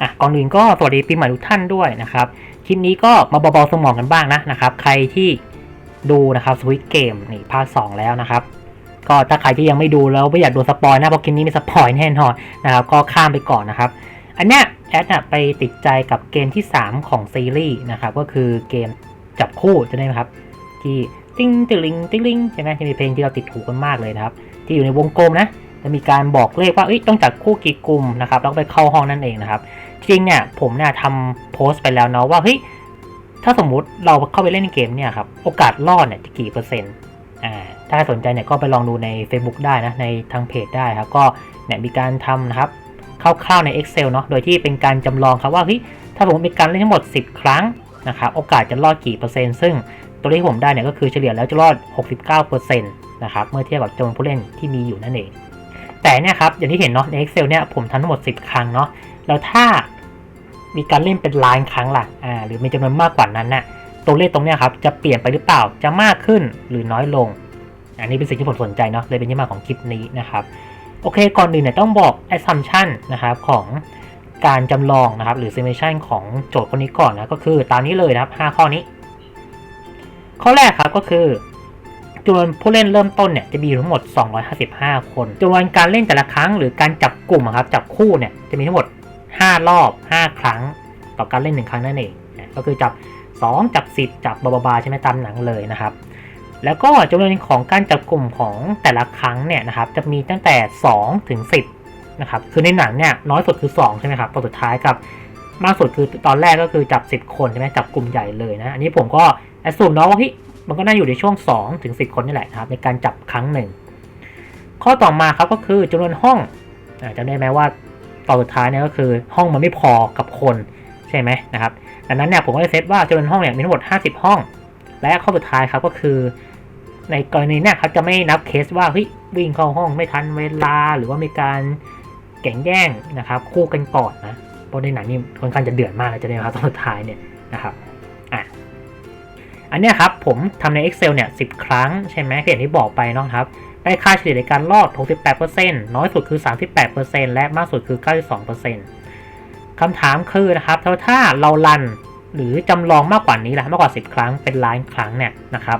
อะก่อนอื่นก็สวัสดีปีใหม่ทุกท่านด้วยนะครับคลิปนี้ก็มาเบาๆสมองกันบ้างนะนะครับ ใครที่ดูนะครับสวิตเกมนี่ภาคสองแล้วนะครับ ก็ถ้าใครที่ยังไม่ดูแล้วไม่อยากโดนสปอยนะเพราะคลิปนี้มีสปอยแน่นอนนะครับ ก็ข้ามไปก่อนนะครับ อันเนี้ยแอดน่ะไปติดใจกับเกมที่ 3 ของซีรีส์นะครับ ก็คือเกมจับคู่จะได้ไหมครับ ที่ติ้งติลิงติ้งลิงใช่ไหมที่มีเพลงที่เราติดหูกันมากเลยนะครับ ที่อยู่ในวงกลมนะจะมีการบอกเลขว่าต้องจับคู่กี่กลุ่มนะครับแล้วไปเข้าห้องนั่นเองนะครับ จริงเนี่ยผมเนี่ยทำโพสต์ไปแล้วเนาะว่าเฮ้ยถ้าสมมุติเราเข้าไปเล่นในเกมเนี่ยครับโอกาสรอดเนี่ยจะกี่เปอร์เซ็นต์อ่าถ้าสนใจเนี่ยก็ไปลองดูใน Facebook ได้นะในทางเพจได้ครับก็เนี่ยมีการทำนะครับคร่าวๆใน Excel เนาะโดยที่เป็นการจำลองครับว่าเฮ้ยถ้าสมมีการเล่นทั้งหมด 10 ครั้งนะครับโอกาสจะรอดกี่เปอร์เซ็นต์ซึ่งตัวเลขที่ผมได้เนี่ยก็คือเฉลี่ยแล้วจะรอด 69%นะครับเมื่อเทียบกับจำนวนผู้เล่นที่มีอยู่นั่นเอง แต่เนี่ยครับอย่างที่เห็นเนาะใน Excel เนี่ยผมทำทั้งหมด 10 ครั้งเนาะ แล้วถ้ามีการเล่นเป็นล้านครั้งล่ะอ่าหรือมีจำนวนมากกว่านั้นน่ะตัวเลขตรงเนี้ยครับจะเปลี่ยนไปหรือเปล่าจะมากขึ้นหรือน้อยลง อันนี้เป็นสิ่งที่ผมสนใจเนาะเลยเป็นที่มาของคลิปนี้นะครับโอเคก่อนอื่นเนี่ยต้องบอก assumption นะครับของการจำลองนะครับหรือ simulation ของโจทย์คนนี้ก่อนนะก็คือตามนี้เลยนะครับ 5 ข้อนี้ ข้อแรกครับก็คือจำนวนผู้เล่นเริ่มต้นเนี่ยจะมีทั้งหมด 255 คนจำนวนการเล่นแต่ละครั้งหรือการจับกลุ่มครับจับคู่เนี่ยจะมีทั้งหมด 5 รอบ 5 ครั้ง ต่อการเล่น 1 ครั้งนั่นเองก็คือจับ 2 จับ 10 จับบาบาใช่ไหมตามหนังเลยนะครับ แล้วก็จำนวนของการจับกลุ่มของแต่ละครั้งเนี่ยนะครับจะมีตั้งแต่ 2 ถึง 10นะครับคือในหนังเนี่ยน้อยสุดคือ 2 ใช่ไหมครับตอนสุดท้ายกับมากสุดคือตอนแรกก็คือจับ 10 คนใช่ไหมจับกลุ่มใหญ่เลยนะอันนี้ผมก็แอดซูมเนาะว่าเฮ้ยมันก็น่าอยู่ในช่วง 2 ถึง 10 คนนี่แหละนะครับในการจับครั้งหนึ่งข้อต่อมาครับก็คือจำนวนห้องอจำได้ไหมว่า ตอนสุดท้ายเนี่ยก็คือห้องมันไม่พอกับคนใช่ไหมนะครับดังนั้นเนี่ยผมก็จะเซตว่าจำนวนห้องเนี่ยมีทั้งหมด 50 ห้อง และข้อสุดท้ายครับก็คือ ในกรณีเนี่ยครับจะไม่นับเคสว่าเฮ้ยวิ่งเข้าห้องไม่ทันเวลาหรือว่ามีการแข่งแย่งนะครับคู่กันก่อนนะเพราะในหนังนี่ค่อนข้างจะเดือดมากเลยจะได้ครับตอนสุดท้ายเนี่ยนะครับอะอันเนี้ยครับผมทำใน Excel เนี่ย10 ครั้งใช่ไหมอย่างที่บอกไปเนาะครับ ได้ค่าเฉลี่ยในการรอด 68%น้อยสุดคือ 38%และมากสุดคือ 92%คำถามคือนะครับถ้าถ้าเรารันหรือจำลองมากกว่านี้ละมากกว่า 10 ครั้งเป็นล้านครั้งเนี่ยนะครับ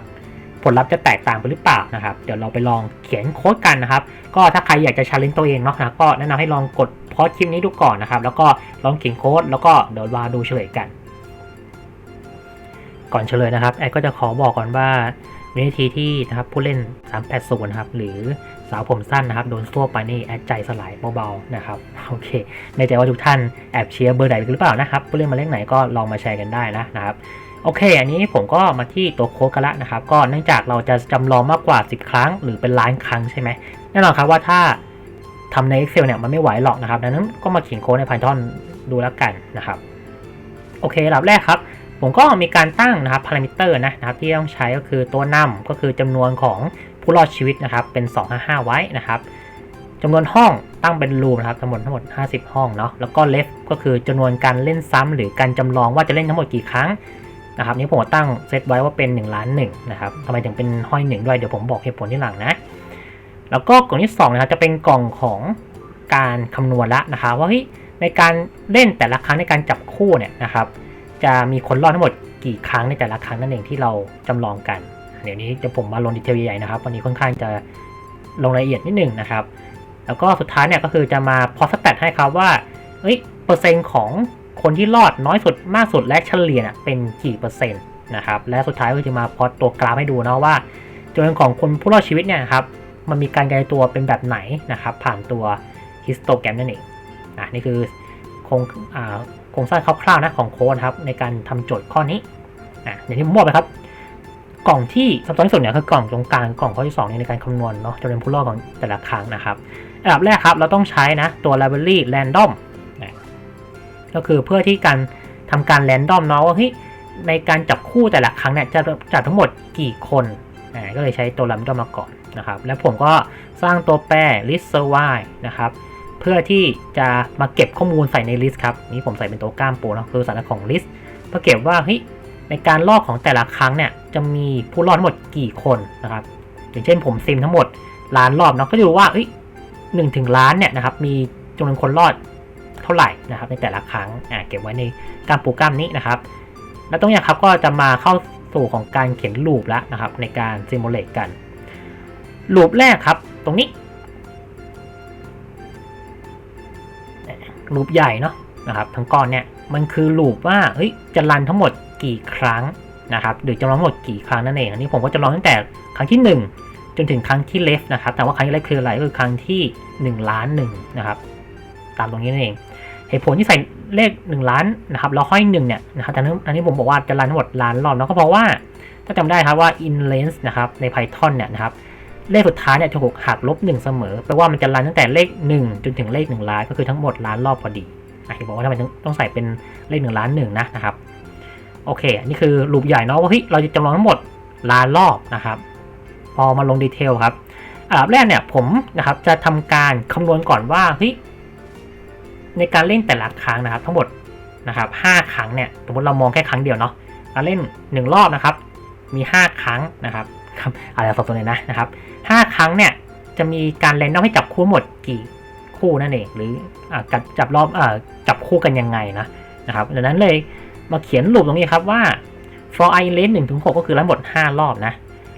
ผลลัพธ์จะแตกต่างไปหรือเปล่านะครับ เดี๋ยวเราไปลองเขียนโค้ดกันนะครับ ก็ถ้าใครอยากจะชาเลนจ์ตัวเองเนาะนะก็แนะนำให้ลองกดพอดคลิปนี้ดูก่อนนะครับ แล้วก็ลองเขียนโค้ดแล้วก็เดี๋ยวมาดูเฉลยกัน ก่อนเฉลยนะครับแอดก็จะขอบอกก่อนว่า วินาทีที่นะครับผู้เล่น 380นะครับหรือสาวผมสั้นนะครับโดนทั่วไปนี่แอดใจสลายเบาๆนะครับโอเคในใจว่าทุกท่านแอบเชียร์เบอร์ไหนหรือเปล่านะครับผู้เล่นมาเลขไหนก็ลองมาแชร์กันได้นะนะครับโอเค อันนี้ผมก็มาที่ตัวโค้ดกันละนะครับ ก็เนื่องจากเราจะจำลองมากกว่า 10 ครั้ง หรือเป็นล้านครั้งใช่ไหมแน่นอนครับว่าถ้าทำใน Excel เนี่ยมันไม่ไหวหรอกนะครับดังนั้นก็มาเขียนโค้ดใน Python ดูแล้วกันนะครับ โอเคระดับแรกครับ ผมก็มีการตั้งนะครับพารามิเตอร์นะนะครับที่ต้องใช้ก็คือตัวนำก็คือจำนวนของผู้รอดชีวิตนะครับเป็น 255 ไว้นะครับจำนวนห้องตั้งเป็นรูมนะครับทั้งหมดทั้งหมด 50 ห้องเนาะแล้วก็เลฟก็คือจำนวนการเล่นซ้ำหรือการจำลองว่าจะเล่นทั้งหมดกี่ครั้งนะครับนี่ผมตั้งเซตไว้ว่าเป็น1ล้านหนึ่งนะครับทำไมถึงเป็นห้อยหนึ่งด้วยเดี๋ยวผมบอกเหตุผลที่หลังนะ แล้วก็กล่องที่2นะครับจะเป็นกล่องของการคำนวณละนะครับว่าเฮ้ยในการเล่นแต่ละครั้งในการจับคู่เนี่ยนะครับ จะมีคนรอดทั้งหมดกี่ครั้งในแต่ละครั้งนั่นเองที่เราจำลองกัน เดี๋ยวนี้จะผมมาลงดีเทลใหญ่ๆนะครับ วันนี้ค่อนข้างจะลงรายละเอียดนิดหนึ่งนะครับ แล้วก็สุดท้ายเนี่ยก็คือจะมาพอสแตทให้ครับว่าเอ้ยเปอร์เซ็นต์ของคนที่รอดน้อยสุดมากสุดและเฉลี่ยเป็นกี่เปอร์เซ็นต์นะครับ และสุดท้ายก็จะมาพอตตัวกราฟให้ดูนะว่าจำนวนของคนผู้รอดชีวิตเนี่ยครับมันมีการกระจายตัวเป็นแบบไหนนะครับ ผ่านตัวฮิสโตแกรมนั่นเองอะนี่คือโครงอ่า ครงสร้างคร่าวๆนะของโค้ดครับในการทำโจทย์ข้อนี้อะอย่างที่ผมบอกไปครับ กล่องที่ซับซ้อนที่สุดเนี่ยคือกล่องตรงกลางกล่องข้อที่2ในการคำนวณเนาะจำนวนผู้รอดของแต่ละครั้งนะครับอันดับแรกครับเราต้องใช้นะตัว library random นะก็คือเพื่อที่การทำการ random เนาะว่าเฮ้ยในการจับคู่แต่ละครั้งเนี่ยจะจับทั้งหมดกี่คนก็เลยใช้ตัว random มาก่อนนะครับ แล้วผมก็สร้างตัวแปร list survive นะครับ เพื่อที่จะมาเก็บข้อมูลใส่ใน list ครับนี่ผมใส่เป็นตัวกล้ามปูเนาะคือสาระของ list เพื่อเก็บว่าเฮ้ยในการลอกของแต่ละครั้งเนี่ยจะมีผู้รอดทั้งหมดกี่คนนะครับ อย่างเช่นผมซิมทั้งหมดล้านรอบเนาะก็จะดูว่าเอ้ยหนึ่งถึงล้านเนี่ยนะครับมีจำนวนคนรอดเท่าไหร่นะครับในแต่ละครั้งอ่าเก็บไว้ในกล้ามโปรแกรมนี้นะครับแล้วตรงนี้ครับก็จะมาเข้าสู่ของการเขียนลูปแล้วนะครับในการซิมูเลตกันลูปแรกครับ ตรงนี้ ลูปใหญ่เนาะนะครับทั้งก้อนเนี่ยมันคือลูปว่าเฮ้ยจะรันทั้งหมดกี่ครั้งนะครับหรือจำลองทั้งหมดกี่ครั้งนั่นเองอันนี้ผมก็จำลองตั้งแต่ครั้งที่ 1 จนถึงครั้งที่เลฟนะครับแต่ว่าครั้งที่เลฟคืออะไรก็คือครั้งที่1ล้านหนึ่งนะครับตามตรงนี้นั่นเองเหตุผลที่ใส่เลข 1 ล้านนะครับแล้วห้อยหนึ่งเนี่ยนะครับแต่อันนี้ผมบอกว่าจะรันทั้งหมดล้านรอบแล้วก็เพราะว่าถ้าจำได้ครับว่า in length นะครับใน Python เนี่ยนะครับ เลขสุดท้ายเนี่ยจะถูกหักลบ1เสมอแปลว่ามันจะรันตั้งแต่เลข 1 จนถึงเลข1ล้านก็คือทั้งหมดล้านรอบพอดีอะที่บอกว่าทำไมต้องใส่เป็นเลข1ล้านหนึ่งนะนะครับโอเคอันนี่คือรูปใหญ่เนาะว่าเฮ้ยเราจะจำลองทั้งหมดล้านรอบนะครับ พอมาลงดีเทลครับอันดับแรกเนี่ยผมนะครับจะทำการคำนวณก่อนว่าเฮ้ยในการเล่นแต่ละครั้งนะครับ ทั้งหมดนะครับห้าครั้งเนี่ยสมมติเรามองแค่ครั้งเดียวเนาะการเล่นหนึ่งรอบนะครับ มีห้าครั้งนะครับ ครับอะไรสับสนเลยนะนะครับห้าครั้งเนี่ยจะมีการแรนดอมให้จับคู่หมดกี่คู่นั่นเองหรือจับจับรอบอจับคู่กันยังไงนะนะครับดังนั้นเลยมาเขียนรูปตรงนี้ครับว่า for i range 1ถึง6ก็คือทั้งหมด 5 รอบนะ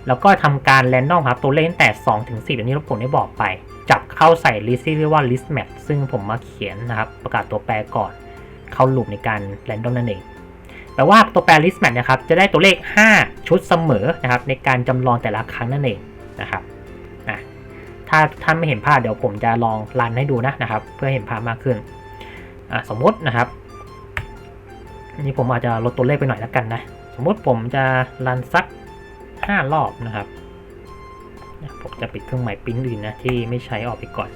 แล้วก็ทำการแรนดอมครับตัวเลขตั้งแต่ 2 ถึง10อย่างนี้ผมได้บอกไป จับเข้าใส่ list ที่เรียกว่า list match ซึ่งผมมาเขียนนะครับ ประกาศตัวแปรก่อน เข้าลูปในการแรนดอมนั่นเอง แปลว่าตัวแปร list match นะครับจะได้ตัวเลข 5 ชุดเสมอนะครับในการจำลองแต่ละครั้งนั่นเองนะครับนะถ้าท่านไม่เห็นภาพเดี๋ยวผมจะลองรันให้ดูนะนะครับ เพื่อเห็นภาพมากขึ้นสมมตินะครับนี่ผมอาจจะลดตัวเลขไปหน่อยแล้วกันนะสมมติผมจะรันสัก 5 รอบนะครับผมจะปิดเครื่องหมายปิ้นอื่นนะที่ไม่ใช้ออกไปก่อน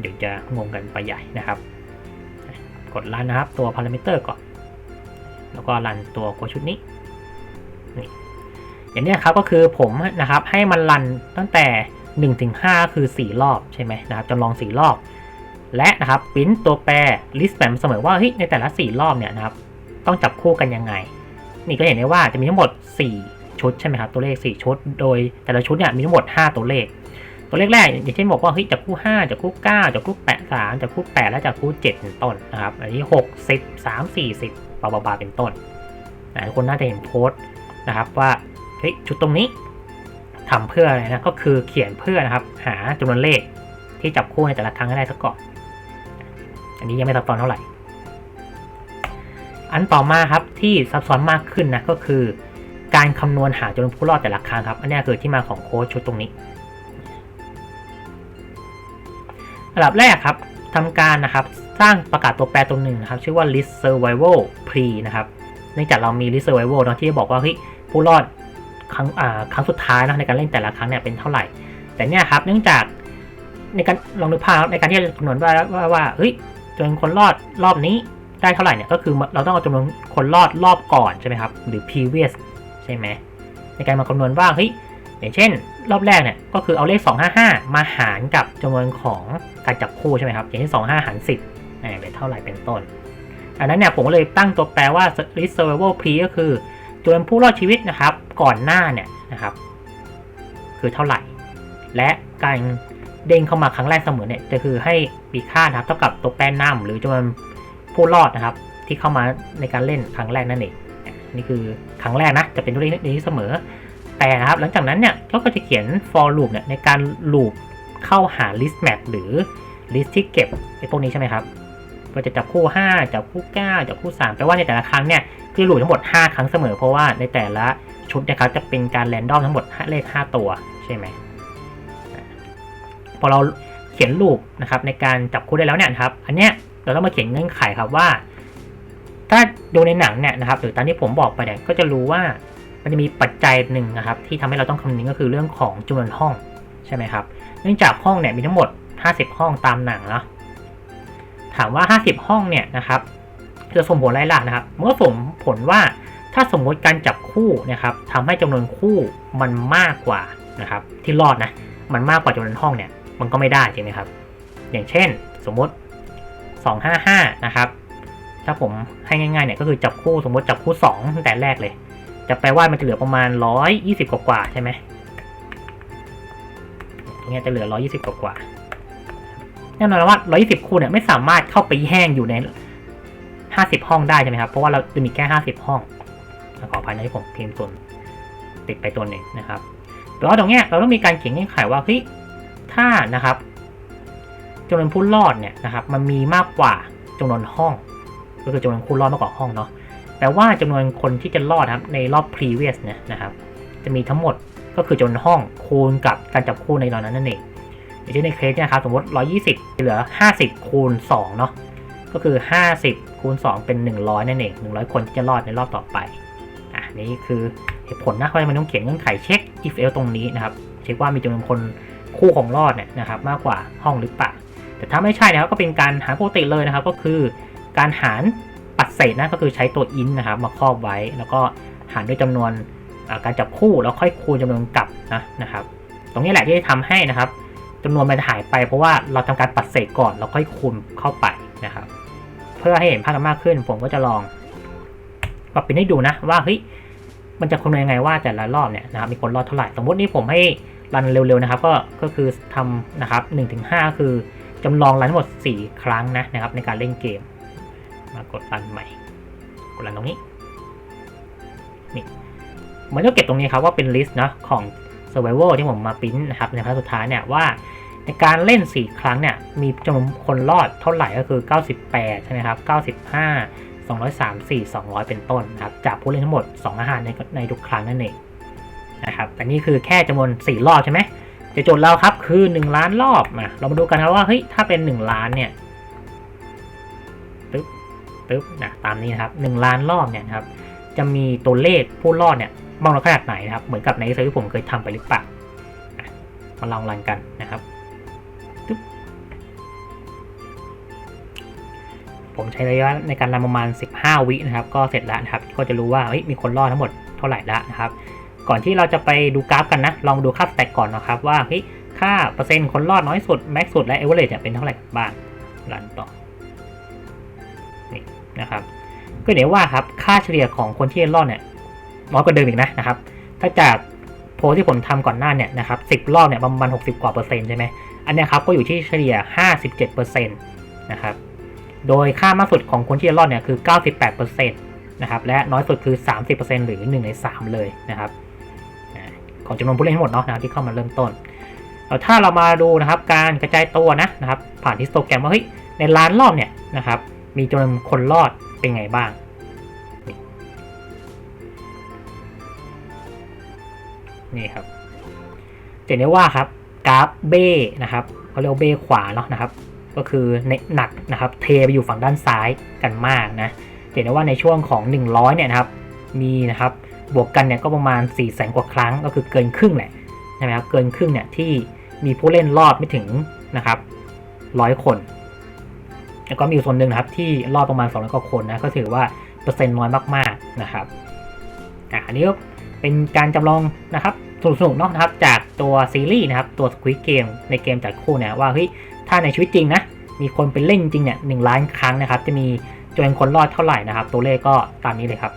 เดี๋ยวจะงงกันไปใหญ่นะครับ กดรันนะครับตัวพารามิเตอร์ก่อน แล้วก็รันตัวโค้ดชุดนี้นี่อย่างนี้ครับก็คือผมนะครับให้มันรันตั้งแต่1ถึง5คือ 4 รอบใช่ไหมนะครับจำลอง 4 รอบ และนะครับปริ้นตัวแปร list แบบเสมอว่าเฮ้ยในแต่ละ 4 รอบเนี่ยนะครับต้องจับคู่กันยังไง นี่ก็เห็นได้ว่าจะมีทั้งหมด 4 ชุดใช่ไหมครับตัวเลข 4 ชุด โดยแต่ละชุดเนี่ยมีทั้งหมด 5 ตัวเลข ตัวเลขแรกอย่างเช่นบอกว่าเฮ้ยจากคู่ 5จากคู่ 9จากคู่8 3จากคู่ 8 และจากคู่ 7 เป็นต้นนะครับอันนี้ 6 10 3 4 10 บาบาเป็นต้นนะทุกคนน่าจะเห็นโพสต์นะครับว่าเฮ้ยชุดตรงนี้ทำเพื่ออะไรนะก็คือเขียนเพื่อนะครับ หาจำนวนเลขที่จับคู่ในแต่ละครั้งให้ได้ซะก่อนอันนี้ยังไม่ซับซ้อนเท่าไหร่ อันต่อมาครับที่ซับซ้อนมากขึ้นนะก็คือ การคำนวณหาจำนวนผู้รอดแต่ละครั้งครับอันนี้คือที่มาของโค้ดชุดตรงนี้อันดับแรกครับทำการนะครับ สร้างประกาศตัวแปรตัวหนึ่งนะครับ ชื่อว่า list survival pre นะครับเนื่องจากเรามี list survival เนาะที่บอกว่าเฮ้ยผู้รอดครั้งอ่าครั้งสุดท้ายนะในการเล่นแต่ละครั้งเนี่ยเป็นเท่าไหร่ แต่เนี่ยครับเนื่องจากในการลองนึกภาพในการที่จะคำนวณว่าว่าว่าเฮ้ยจำนวนคนรอดรอบนี้ได้เท่าไหร่เนี่ยก็คือเราต้องเอาจำนวนคนรอดรอบก่อนใช่ไหมครับหรือ previous ใช่ไหมในการมาคำนวณว่าเฮ้ยอย่างเช่น รอบแรกเนี่ยก็คือเอาเลข 255 มาหารกับจำนวนของการจับคู่ใช่ไหมครับอย่างเช่น 25หาร10 เป็นเท่าไหร่เป็นต้น อันนั้นเนี่ยผมก็เลยตั้งตัวแปรว่า list survival pre ก็คือจำนวนผู้รอดชีวิตนะครับ ก่อนหน้าเนี่ยนะครับ คือเท่าไหร่ และการเด้งเข้ามาครั้งแรกเสมอเนี่ยจะคือให้มีค่านะครับเท่ากับตัวแปรนำหรือจำนวนผู้รอดนะครับ ที่เข้ามาในการเล่นครั้งแรกนั่นเองนี่คือครั้งแรกนะจะเป็นตัวเลขนี้เสมอ แต่นะครับหลังจากนั้นเนี่ยก็จะเขียน for loop เนี่ยในการ loop เข้าหา list map หรือ list ที่เก็บไอ้พวกนี้ใช่ไหมครับ ก็จะจับคู่ 5 จับคู่ 9 จับคู่ 3 แปลว่าในแต่ละครั้งเนี่ยคือ loop ทั้งหมด 5 ครั้งเสมอ เพราะว่าในแต่ละชุดนะครับจะเป็นการ random ทั้งหมดเลข 5 ตัวใช่ไหมพอเราเขียน loop นะครับในการจับคู่ได้แล้วเนี่ยครับ อันเนี้ยเราต้องมาเขียนเงื่อนไขครับว่า ถ้าดูในหนังเนี่ยนะครับหรือตามที่ผมบอกไปเนี่ยก็จะรู้ว่ามันจะมีปัจจัยหนึ่งนะครับ ที่ทำให้เราต้องคำนึงก็คือเรื่องของจำนวนห้องใช่ไหมครับ เนื่องจากห้องเนี่ยมีทั้งหมด 50 ห้องตามหนังเนาะ ถามว่า 50 ห้องเนี่ยนะครับจะส่งผลอะไรล่ะนะครับเมื่อส่งผลว่าถ้าสมมติการจับคู่นะครับทำให้จำนวนคู่มันมากกว่านะครับ ที่รอดนะมันมากกว่าจำนวนห้องเนี่ย มันก็ไม่ได้จริงไหมครับ อย่างเช่น สมมติ 255 นะครับ ถ้าผมให้ง่ายๆเนี่ยก็คือจับคู่สมมติจับคู่2ตั้งแต่แรกเลย จะแปลว่ามันจะเหลือประมาณ 120 กว่าๆใช่ไหมตรงนี้จะเหลือ 120 กว่ากว่า แน่นอนว่า 120 คูณเนี่ยไม่สามารถเข้าไปแห้งอยู่ใน 50 ห้องได้ใช่ไหมครับ เพราะว่าเราจะมีแค่ 50 ห้อง ขออภัยนะที่ผมพิมพ์ส่วนติดไปตัวหนึ่งนะครับแต่ว่าตรงเนี้ยเราต้องมีการเขียนเงื่อนไขว่าเฮ้ยถ้านะครับจำนวนผู้รอดเนี่ยนะครับ มันมีมากกว่าจำนวนห้อง ก็คือจำนวนผู้รอดมากกว่าห้องเนาะแต่ว่าจำนวนคนที่จะรอดครับในรอบ previous เนี่ยนะครับ จะมีทั้งหมดก็คือจำนวนห้องคูณกับการจับคู่ในตอนนั้นนั่นเอง อย่างเช่นในเคสเนี่ยครับสมมติ 120 เหลือ 50 คูณ 2 เนาะก็คือ 50 คูณ 2 เป็น 100 นั่นเอง 100 คนจะรอดในรอบต่อไปอะนี่คือเหตุผลนะว่ามันต้องเขียนเงื่อนไขเช็ค if else ตรงนี้นะครับ เช็คว่ามีจำนวนคนคู่ของรอดเนี่ยนะครับมากกว่าห้องหรือเปล่าแต่ถ้าไม่ใช่นะครับก็เป็นการหารปกติเลยนะครับ ก็คือการหารปัดเศษนะก็คือใช้ตัว int นะครับมาครอบไว้ แล้วก็หารด้วยจำนวนการจับคู่แล้วค่อยคูณจำนวนกลับนะนะครับ ตรงนี้แหละที่ทำให้นะครับ จำนวนมันหายไปเพราะว่าเราทำการปัดเศษก่อนแล้วค่อยคูณเข้าไปนะครับ เพื่อให้เห็นภาพมากขึ้น ผมก็จะลองปรับเป็นให้ดูนะว่าเฮ้ยมันจะคำนวณยังไงว่าแต่ละรอบเนี่ยนะครับมีคนรอดเท่าไหร่สมมตินี่ผมให้รันเร็วๆนะครับ ก็ก็คือทำนะครับ1-5ก็คือจำลองรันหมด 4 ครั้งนะนะครับ ในการเล่นเกม มากดรันใหม่ กดรันตรงนี้นี่มันก็เก็บตรงนี้ครับว่าเป็นลิสต์นะของ Survival ที่ผมมาปริ้นนะครับในครั้งสุดท้ายเนี่ยว่าในการเล่น 4 ครั้งเนี่ยมีจำนวนคนรอดเท่าไหร่ก็คือ 98 ใช่ไหมครับ 95 234 200 เป็นต้นนะครับจากผู้เล่นทั้งหมด 2 อาหารในในทุกครั้งนั่นเองนะครับแต่นี่คือแค่จำนวน 4 รอบใช่ไหมจะโจทย์เราครับคือ 1 ล้านรอบมาเรามาดูกันครับว่าเฮ้ยถ้าเป็น 1 ล้านเนี่ยตึ๊บตึ๊บนะตามนี้นะครับ 1 ล้านรอบเนี่ยครับจะมีตัวเลขผู้รอดเนี่ย มากน้อยขนาดไหนนะครับ เหมือนกับในเซอร์ที่ผมเคยทำไปหรือเปล่ามาลองรันกันนะครับ ผมใช้ระยะในการรันประมาณ 15 วินะครับ ก็เสร็จแล้วนะครับ ก็จะรู้ว่าเฮ้ยมีคนรอดทั้งหมดเท่าไหร่แล้วนะครับ ก่อนที่เราจะไปดูกราฟกันนะ ลองดูค่าสแต็กก่อนนะครับ ว่าเฮ้ยค่าเปอร์เซ็นต์คนรอดน้อยสุดแม็กสุดและเอเวอเรจเป็นเท่าไหร่บ้างรันต่อนี่นะครับ ก็เดี๋ยวว่าครับค่าเฉลี่ยของคนที่รอดเนี่ย น้อยกว่าเดิมอีกนะนะครับ ถ้าจากโพลที่ผมทำก่อนหน้าเนี่ยนะครับ10รอบเนี่ยประมาณ 60 กว่าเปอร์เซ็นต์ใช่ไหมอันนี้ครับก็อยู่ที่เฉลี่ย 57เปอร์เซ็นต์นะครับ โดยค่ามากสุดของคนที่จะรอดเนี่ยคือ 98%นต์นะครับ และน้อยสุดคือ 30%หรือ 1 ใน 3 เลยนะครับ ของจำนวนผู้เล่นทั้งหมดเนาะนะที่เข้ามาเริ่มต้นแล้วถ้าเรามาดูนะครับการกระจายตัวนะนะครับ ผ่านฮิสโตแกรมว่าเฮ้ยในล้านรอบเนี่ยนะครับมีจำนวนคนรอดเป็นไงบ้าง นี่ครับจะเห็นได้ว่าครับกราฟเบ้นะครับเขาเรียกว่าเบ้ขวาเนาะนะครับ ก็คือในหนักนะครับ เทไปอยู่ฝั่งด้านซ้ายกันมากนะเห็นได้ว่าในช่วงของ 100 เนี่ยนะครับ มีนะครับบวกกันเนี่ยก็ประมาณ4 0 0แสนกว่าครั้งก็คือเกินครึ่งแหละใช่ไหมครับเกินครึ่งเนี่ยที่มีผู้เล่นรอดไม่ถึงนะครับร้อยคน แล้วก็มีส่วนหนึ่งนะครับที่รอดประมาณ200กว่าคนนะก็ถือว่าเปอร์เซ็นต์น้อยมากๆนะครับอะอันนี้ก็เป็นการจำลองนะครับ สนุกๆเนาะนะครับจากตัวซีรีส์นะครับตัวสควิตเกมในเกมจัดคู่เนี่ยว่าเฮ้ยถ้าในชีวิตจริงนะมีคนไปเล่นจริงเนี่ยหนึ่งล้านครั้งนะครับจะมีจำนวนคนรอดเท่าไหร่นะครับ ตัวเลขก็ตามนี้เลยครับ